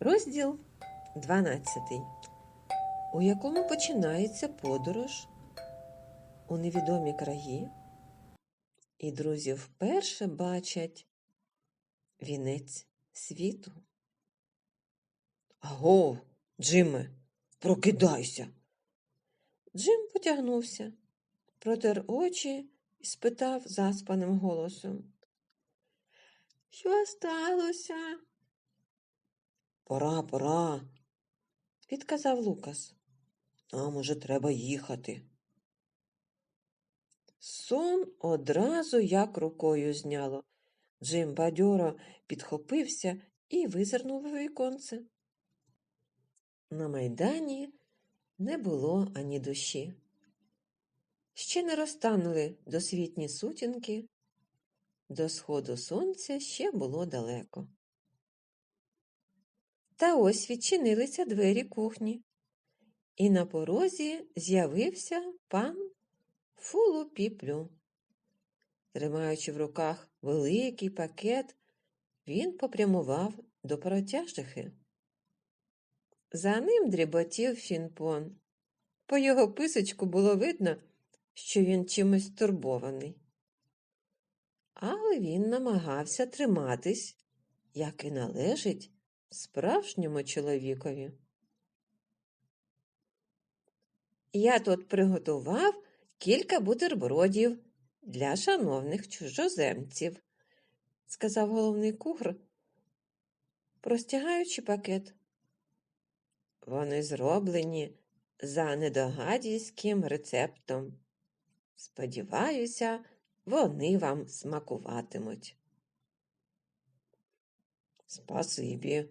Розділ 12, у якому починається подорож у невідомі краї, і друзі вперше бачать вінець світу. Аго, Джиме, прокидайся. Джим потягнувся, протер очі і спитав заспаним голосом. Що сталося? Пора, пора, відказав Лукас. Нам уже треба їхати. Сон одразу як рукою зняло. Джим бадьоро підхопився і визирнув у віконце. На майдані не було ані душі. Ще не розтанули досвітні сутінки, до сходу сонця ще було далеко. Та ось відчинилися двері кухні, і на порозі з'явився пан Фулупіплю. Тримаючи в руках великий пакет, він попрямував до протяжихи. За ним дріботів фінпон. По його писочку було видно, що він чимось турбований. Але він намагався триматись, як і належить справжньому чоловікові. Я тут приготував кілька бутербродів для шановних чужоземців, сказав головний кухар, простягаючи пакет. Вони зроблені за недогадівським рецептом. Сподіваюся, вони вам смакуватимуть. Спасибі,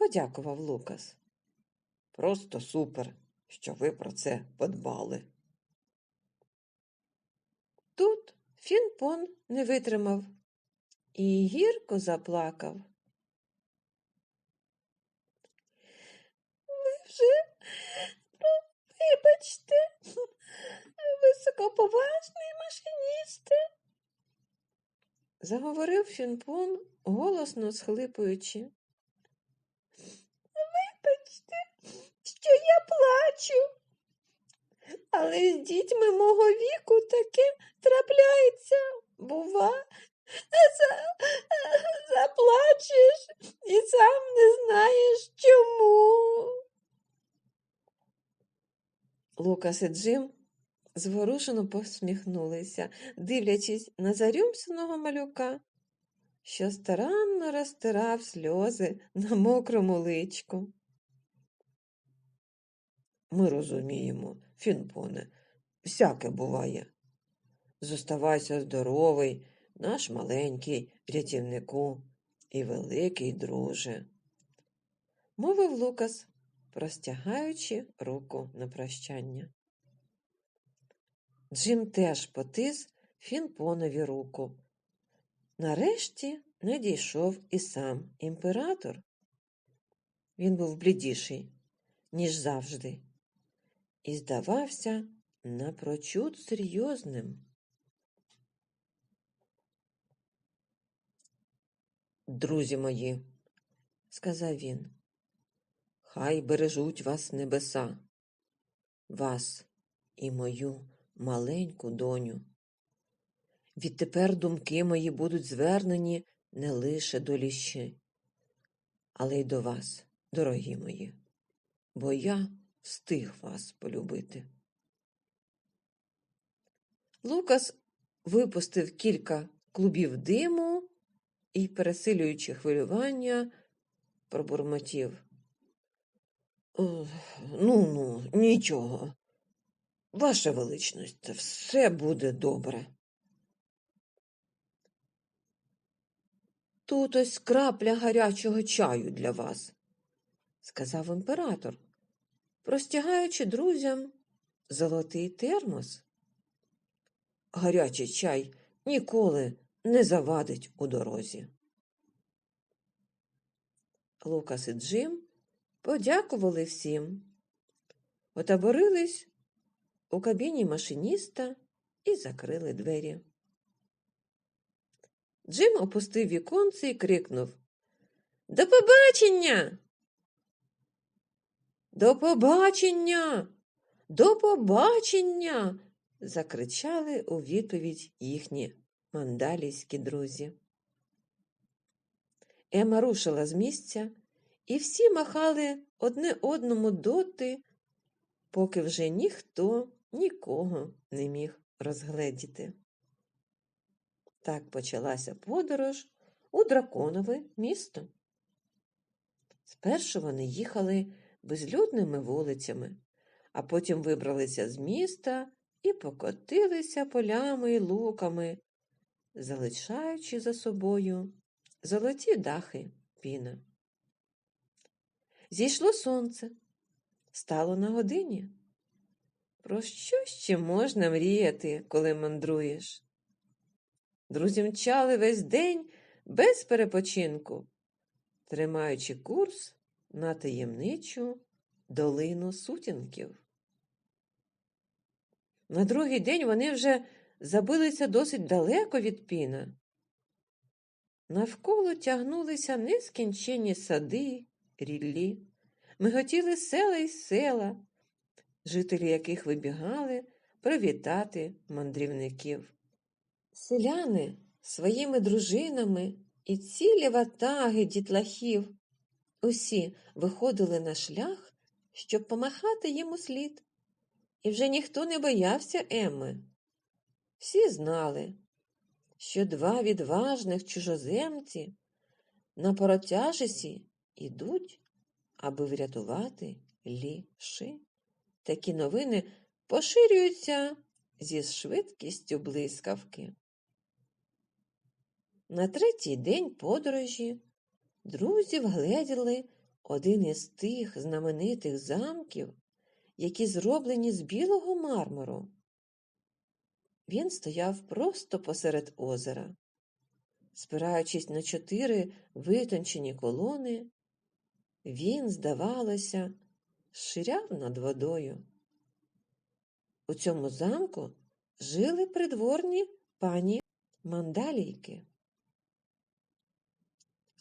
подякував Лукас. Просто супер, що ви про це подбали. Тут Фінпон не витримав і гірко заплакав. Ви вже вибачте, високоповажний машиністе, заговорив Фінпон, голосно схлипуючи. Вибачте, що я плачу. Але з дітьми мого віку таке трапляється, бува, заплачеш і сам не знаєш чому. Лукас і Джим зворушено посміхнулися, дивлячись на зарюмсеного малюка, що старанно розтирав сльози на мокрому личку. Ми розуміємо, Фінпоне, всяке буває. Зоставайся здоровий, наш маленький рятівнику і великий друже, мовив Лукас, простягаючи руку на прощання. Джим теж потис Фінпонові руку. Нарешті не дійшов і сам імператор. Він був блідіший, ніж завжди, і здавався напрочуд серйозним. Друзі мої, сказав він, хай бережуть вас небеса, вас і мою маленьку доню. Відтепер думки мої будуть звернені не лише до ліщи, але й до вас, дорогі мої, бо я встиг вас полюбити. Лукас випустив кілька клубів диму і, пересилюючи хвилювання, пробурмотів. Ну, ну, нічого. Ваша величність, все буде добре. Тут ось крапля гарячого чаю для вас, сказав імператор, простягаючи друзям золотий термос. Гарячий чай ніколи не завадить у дорозі. Лукас і Джим подякували всім, отаборились у кабіні машиніста і закрили двері. Джим опустив віконце і крикнув До побачення! До побачення, до побачення. закричали у відповідь їхні мандалійські друзі. Ема рушила з місця, і всі махали одне одному доти, поки вже ніхто нікого не міг розгледіти. Так почалася подорож у драконове місто. Спершу вони їхали безлюдними вулицями, а потім вибралися з міста і покотилися полями й луками, залишаючи за собою золоті дахи піна. Зійшло сонце, стало на годині. Про що ще можна мріяти, коли мандруєш? Друзі мчали весь день без перепочинку, тримаючи курс на таємничу долину сутінків. На другий день вони вже забилися досить далеко від піна. Навколо тягнулися нескінченні сади, ріллі, миготіли села й села, жителі яких вибігали привітати мандрівників. Селяни своїми дружинами і цілі ватаги дітлахів усі виходили на шлях, щоб помахати їм услід. І вже ніхто не боявся Емми. Всі знали, що два відважних чужоземці на поротяжесі ідуть, аби врятувати ліши. Такі новини поширюються зі швидкістю блискавки. На третій день подорожі друзі вгледіли один із тих знаменитих замків, які зроблені з білого мармуру. Він стояв просто посеред озера, спираючись на чотири витончені колони, він, здавалося, ширяв над водою. У цьому замку жили придворні пані мандалійки.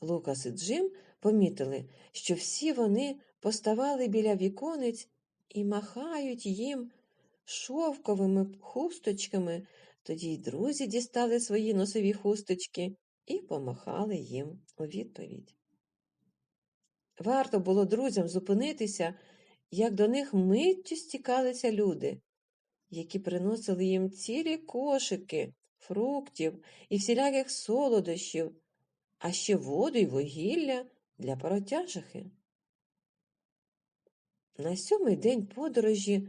Лукас і Джим помітили, що всі вони поставали біля віконець і махають їм шовковими хусточками, тоді й друзі дістали свої носові хусточки і помахали їм у відповідь. Варто було друзям зупинитися, як до них миттю стікалися люди, які приносили їм цілі кошики, фруктів і всіляких солодощів, а ще воду й вугілля для паротяжихи. На сьомий день подорожі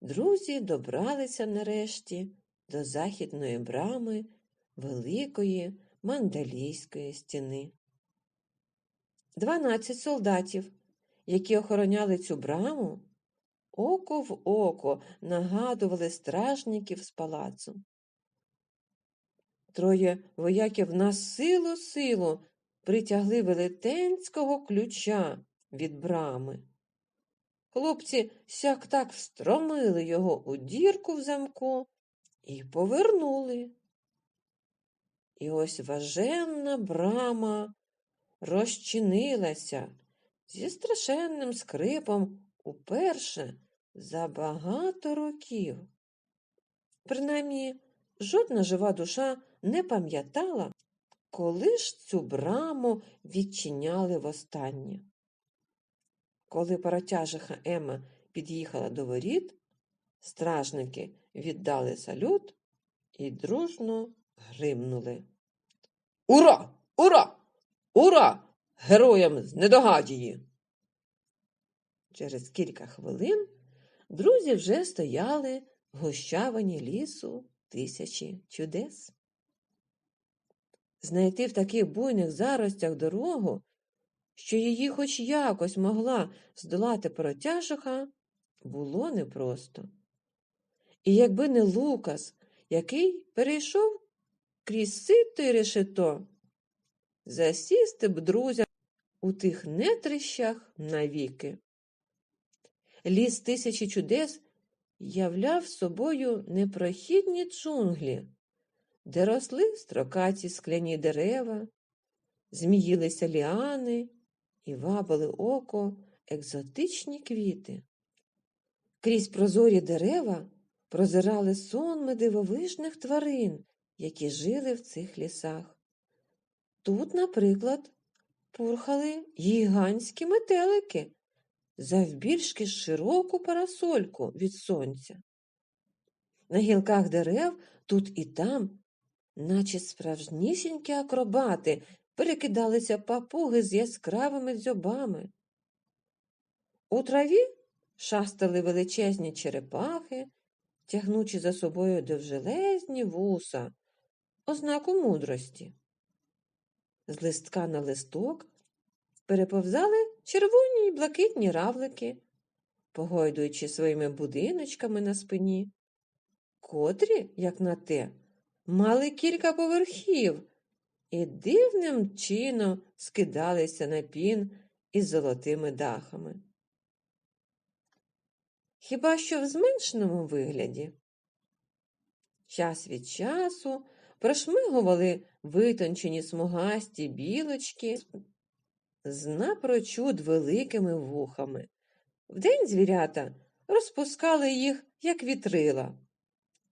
друзі добралися нарешті до західної брами великої мандалійської стіни. Дванадцять солдатів, які охороняли цю браму, око в око нагадували стражників з палацу. Троє вояків на силу силу притягли велетенського ключа від брами. Хлопці сяк так встромили його у дірку в замку і повернули. І ось важенна брама розчинилася зі страшенним скрипом уперше за багато років. Принаймні, жодна жива душа не пам'ятала, коли ж цю браму відчиняли востаннє. Коли паротяжиха Ема під'їхала до воріт, стражники віддали салют і дружно гримнули. Ура! Ура! Ура! Героям з недогадії! Через кілька хвилин друзі вже стояли в гущавині лісу тисячі чудес. Знайти в таких буйних заростях дорогу що її хоч якось могла здолати протяжиха, було непросто. І якби не Лукас, який перейшов крізь сито й решето, засісти б друзя у тих нетрищах навіки. Ліс тисячі чудес являв собою непрохідні джунглі, де росли строкаті скляні дерева, зміїлися ліани і вабили око екзотичні квіти. Крізь прозорі дерева прозирали сонми дивовижних тварин, які жили в цих лісах. Тут, наприклад, пурхали гігантські метелики, завбільшки широку парасольку від сонця. На гілках дерев тут і там, наче справжнісінькі акробати, перекидалися папуги з яскравими дзьобами. У траві шастали величезні черепахи, тягнучи за собою довжелезні вуса, ознаку мудрості. З листка на листок переповзали червоні й блакитні равлики, погойдуючи своїми будиночками на спині, котрі, як на те, мали кілька поверхів і дивним чином скидалися на пін із золотими дахами. Хіба що в зменшеному вигляді? Час від часу прошмигували витончені смугасті білочки з напрочуд великими вухами. Вдень звірята розпускали їх, як вітрила,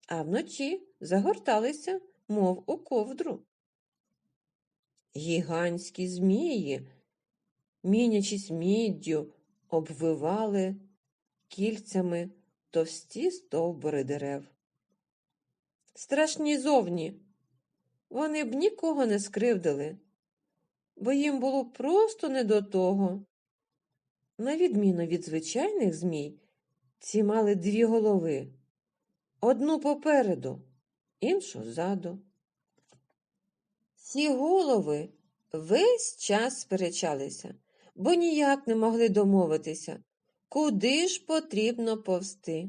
а вночі загорталися, мов у ковдру. Гігантські змії, мінячись міддю, обвивали кільцями товсті стовбури дерев. Страшні зовні, вони б нікого не скривдили, бо їм було просто не до того. На відміну від звичайних змій, ці мали дві голови одну попереду, іншу ззаду. Ці голови весь час сперечалися, бо ніяк не могли домовитися, куди ж потрібно повсти.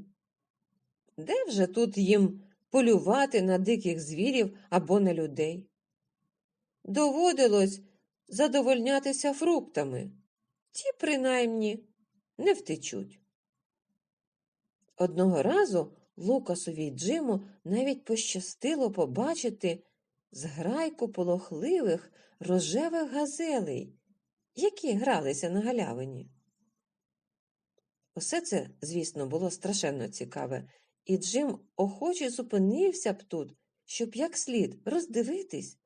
Де вже тут їм полювати на диких звірів або на людей? Доводилось задовольнятися фруктами, ті, принаймні, не втечуть. Одного разу Лукасові й Джиму навіть пощастило побачити зграйку полохливих рожевих газелей, які гралися на галявині. Усе це, звісно, було страшенно цікаве, і Джим охоче зупинився б тут, щоб як слід роздивитись,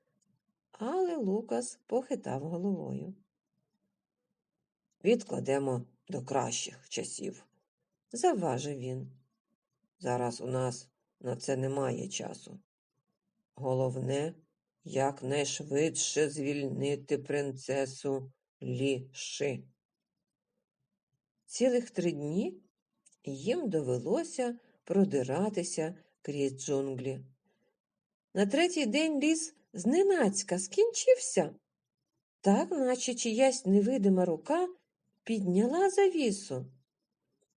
але Лукас похитав головою. Відкладемо до кращих часів, завважив він. Зараз у нас на це немає часу. Головне, якнайшвидше звільнити принцесу Ліши. Цілих три дні їм довелося продиратися крізь джунглі. На третій день ліс зненацька скінчився, так наче чиясь невидима рука підняла завісу,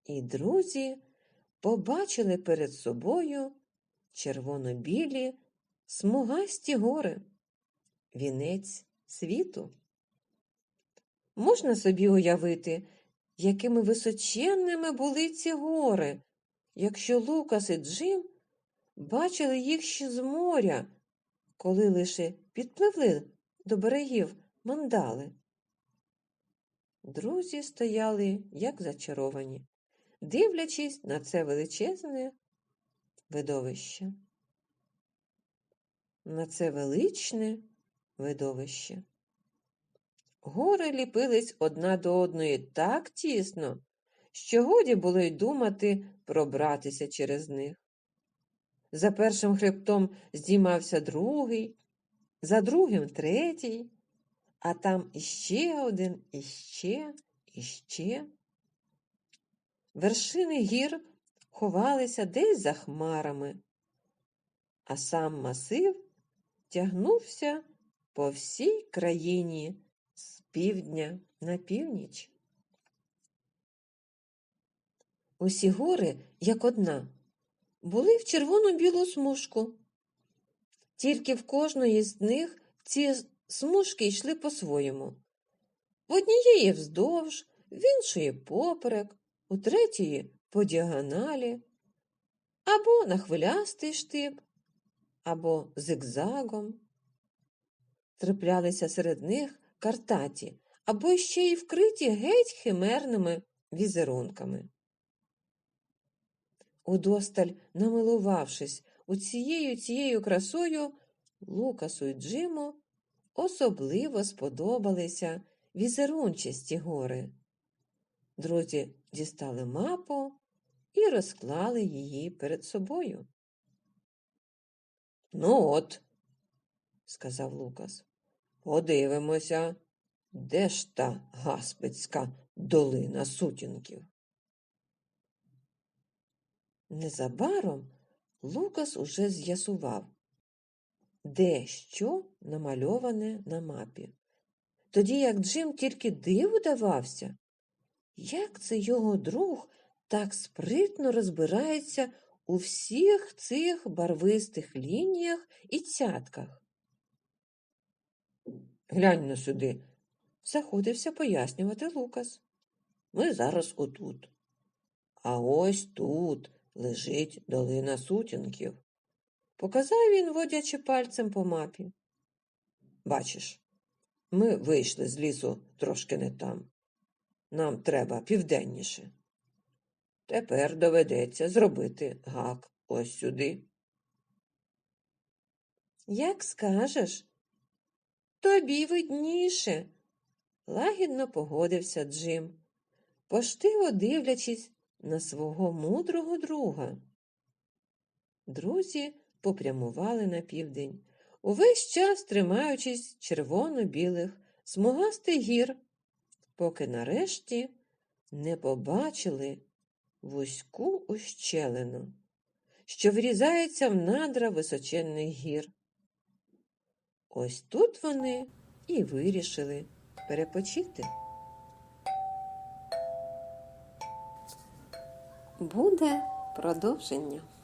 і друзі побачили перед собою червоно-білі смугасті гори, вінець світу. Можна собі уявити, якими височенними були ці гори, якщо Лукас і Джим бачили їх ще з моря, коли лише підпливли до берегів мандали. Друзі стояли, як зачаровані, дивлячись на це величезне видовище. На це величне видовище. Гори ліпились одна до одної так тісно, що годі було й думати пробратися через них. За першим хребтом здіймався другий, за другим третій, а там іще один, іще, іще. Вершини гір ховалися десь за хмарами, а сам масив тягнувся по всій країні з півдня на північ. Усі гори, як одна, були в червону білу смужку. Тільки в кожної з них ці смужки йшли по-своєму. В однієї вздовж, в іншої поперек, у третьої по діагоналі, або на хвилястий штип, або зигзагом. Траплялися серед них картаті, або ще й вкриті геть химерними візерунками. Удосталь намилувавшись оцією цією красою, Лукасу й Джиму особливо сподобалися візерунчасті гори. Друзі дістали мапу і розклали її перед собою. Ну от, сказав Лукас, подивимося, де ж та гаспицька долина сутінків. Незабаром Лукас уже з'ясував, де що намальоване на мапі. Тоді як Джим тільки диву давався, як це його друг так спритно розбирається у всіх цих барвистих лініях і цятках. Глянь на сюди, заходився пояснювати Лукас. Ми зараз отут. А ось тут лежить долина сутінків. Показав він, водячи пальцем по мапі. Бачиш, ми вийшли з лісу трошки не там. Нам треба південніше. Тепер доведеться зробити гак ось сюди. Як скажеш, тобі видніше, лагідно погодився Джим, поштиво дивлячись на свого мудрого друга. Друзі попрямували на південь, увесь час тримаючись червоно-білих смугастих гір, поки нарешті не побачили вузьку ущелину, що врізається в надра височенних гір. Ось тут вони і вирішили перепочити. Буде продовження.